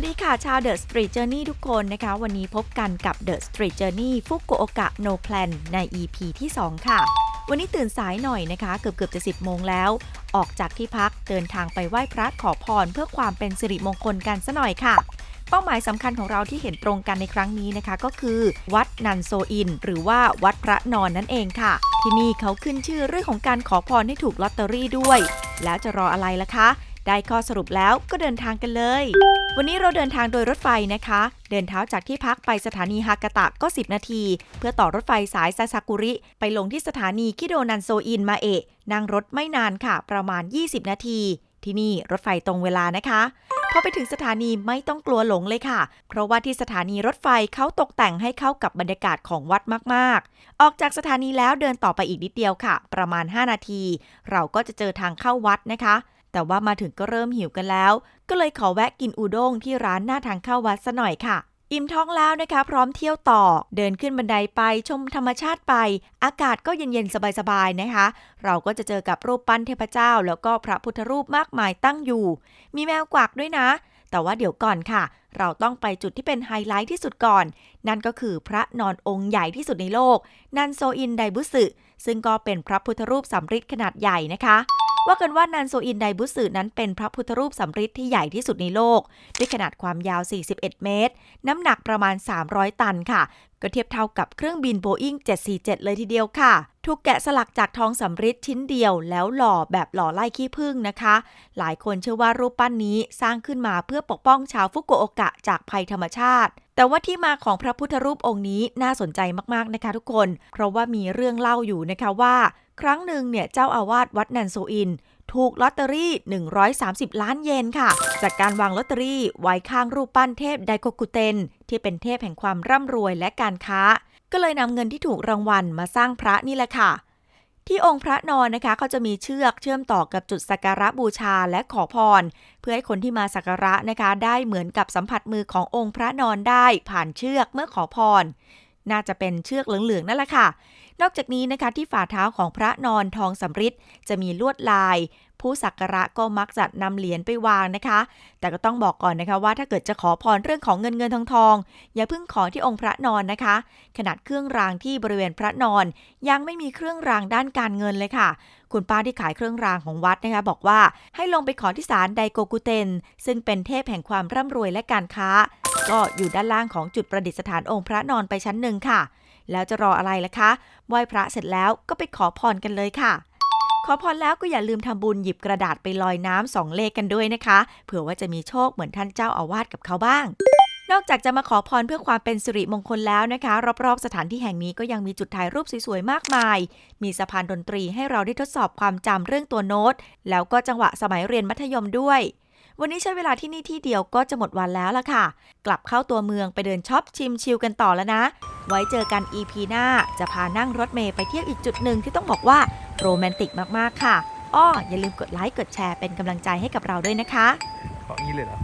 วัสดีค่ะ ชาว The Street Journey ทุกคนนะคะ วันนี้พบกันกับ The Street Journey ฟุกุโอกะ No Plan ใน EP ที่ 2 ค่ะ วันนี้ตื่นสายหน่อยนะคะ เกือบเกือบจะ 10 โมงแล้ว ออกจากที่พักเดินทางไปไหว้พระขอพร เพื่อความเป็นสิริมงคลกันซะหน่อยค่ะ เป้าหมายสำคัญของเราที่เห็นตรงกันในครั้งนี้นะคะ ก็คือ วัดนันโซอิน หรือว่าวัดพระนอนนั่นเองค่ะ ที่นี่เขาขึ้นชื่อเรื่องของการขอพรให้ถูกลอตเตอรี่ด้วย แล้วจะรออะไรล่ะคะ ได้ข้อสรุปแล้วก็เดินทางกันเลย วันนี้เราเดินทางโดยรถไฟนะคะ เดินเท้าจากที่พักไปสถานีฮากาตะก็ 10 นาที เพื่อต่อรถไฟสายซาซากุริ ไปลงที่สถานีคิโดนันโซอินมาเอะนั่งรถไม่นานค่ะ ประมาณ 20 นาที ที่นี่รถไฟตรงเวลานะคะพอไปถึงสถานีไม่ต้องกลัวหลงเลยค่ะ เพราะว่าที่สถานีรถไฟเขาตกแต่งให้เข้ากับบรรยากาศของวัดมากๆ ออกจากสถานีแล้วเดินต่อไปอีกนิดเดียวค่ะ ประมาณ 5 นาที เราก็จะเจอทางเข้าวัดนะคะ แต่ว่ามาถึงก็เริ่มหิวกันแล้ว ก็เลยขอแวะกินอุด้งที่ร้านหน้าทางเข้าวัดซะหน่อยค่ะ อิ่มท้องแล้วนะคะ พร้อมเที่ยวต่อ เดินขึ้นบันไดไปชมธรรมชาติไป อากาศก็เย็นๆ สบายๆ นะคะ เราก็จะเจอกับรูปปั้นเทพเจ้า แล้วก็พระพุทธรูปมากมายตั้งอยู่ มีแมวกวักด้วยนะ แต่ว่าเดี๋ยวก่อนค่ะ เราต้องไปจุดที่เป็นไฮไลท์ที่สุดก่อน นั่นก็คือพระนอนองค์ใหญ่ที่สุดในโลก นันโซอินไดบุสึซึ่งก็เป็นพระพุทธรูปสำริดขนาดใหญ่นะคะ ว่ากันว่านันโซอินไดบุสึนั้นเป็นพระพุทธรูปสำริดที่ใหญ่ที่สุดในโลก ด้วยขนาดความยาว 41 เมตร น้ำหนักประมาณ 300 ตันค่ะ ก็เทียบเท่ากับเครื่องบินโบอิง747 เลยทีเดียวค่ะ ถูกแกะสลักจากทองสำริดชิ้นเดียว แล้วหล่อแบบหล่อไล่ขี้ผึ้งนะคะ หลายคนเชื่อว่ารูปปั้นนี้สร้างขึ้นมาเพื่อปกป้องชาวฟุกุโอกะจากภัยธรรมชาติ แต่ว่าที่มาของพระพุทธรูปองค์นี้น่าสนใจมากๆนะคะทุกคน เพราะว่ามีเรื่องเล่าอยู่นะคะว่า ครั้งหนึ่งเนี่ยเจ้าอาวาสวัดนันโซอิน ถูกลอตเตอรี่ 130 ล้านเยนค่ะ จากการวางลอตเตอรี่ไว้ข้างรูปปั้นเทพไดโกกุเตน ที่เป็นเทพแห่งความร่ำรวยและการค้า ก็เลยนำเงินที่ถูกรางวัลมาสร้างพระนี่แหละค่ะ ที่องค์พระนอนนะคะเขาจะมีเชือกเชื่อมต่อกับจุดสักการะบูชาและขอพร เพื่อให้คนที่มาสักการะนะคะ ได้เหมือนกับสัมผัสมือขององค์พระนอนได้ผ่านเชือกเมื่อขอพร น่าจะเป็นเชือกเหลืองๆนั่นแหละค่ะ นอกจากนี้นะคะที่ฝ่าเท้าของพระนอนทองสำริดจะมีลวดลาย ผู้สักการะก็มักจะนำเหรียญไปวางนะคะ แต่ก็ต้องบอกก่อนนะคะว่าถ้าเกิดจะขอพรเรื่องของเงินเงินทองทอง อย่าเพิ่งขอที่องค์พระนอนนะคะ ขนาดเครื่องรางที่บริเวณพระนอน ยังไม่มีเครื่องรางด้านการเงินเลยค่ะ คุณป้าที่ขายเครื่องรางของวัดนะคะ บอกว่าให้ลงไปขอที่ศาลไดโกกุเตน ซึ่งเป็นเทพแห่งความร่ำรวยและการค้า ก็อยู่ด้านล่างของจุดประดิษฐานองค์พระนอนไปชั้นหนึ่งค่ะ แล้วจะรออะไรล่ะคะไหว้พระเสร็จแล้วก็ไปขอพรกันเลยค่ะ ขอพรแล้วก็อย่าลืมทำบุญหยิบกระดาษไปลอยน้ำสองเลขกันด้วยนะคะ เผื่อว่าจะมีโชคเหมือนท่านเจ้าอาวาสกับเขาบ้างนอกจากจะมาขอพรเพื่อความเป็นสิริมงคลแล้วนะคะ รอบๆ สถานที่แห่งนี้ก็ยังมีจุดถ่ายรูปสวยๆ มากมาย มีสะพานดนตรีให้เราได้ทดสอบความจำเรื่องตัวโน้ต แล้วก็จังหวะสมัยเรียนมัธยมด้วย วันนี้ใช้เวลาที่นี่ที่เดียวก็จะหมดวันแล้วล่ะค่ะ กลับเข้าตัวเมืองไปเดินช็อปชิมชิลกันต่อแล้วนะ ไว้เจอกัน EP หน้า จะพานั่งรถเมย์ไปเที่ยวอีกจุดหนึ่งที่ต้องบอกว่าโรแมนติกมากๆค่ะอ้ออย่าลืมกดไลค์กดแชร์เป็นกำลังใจให้กับเราด้วยนะคะของี้เลยเหรอ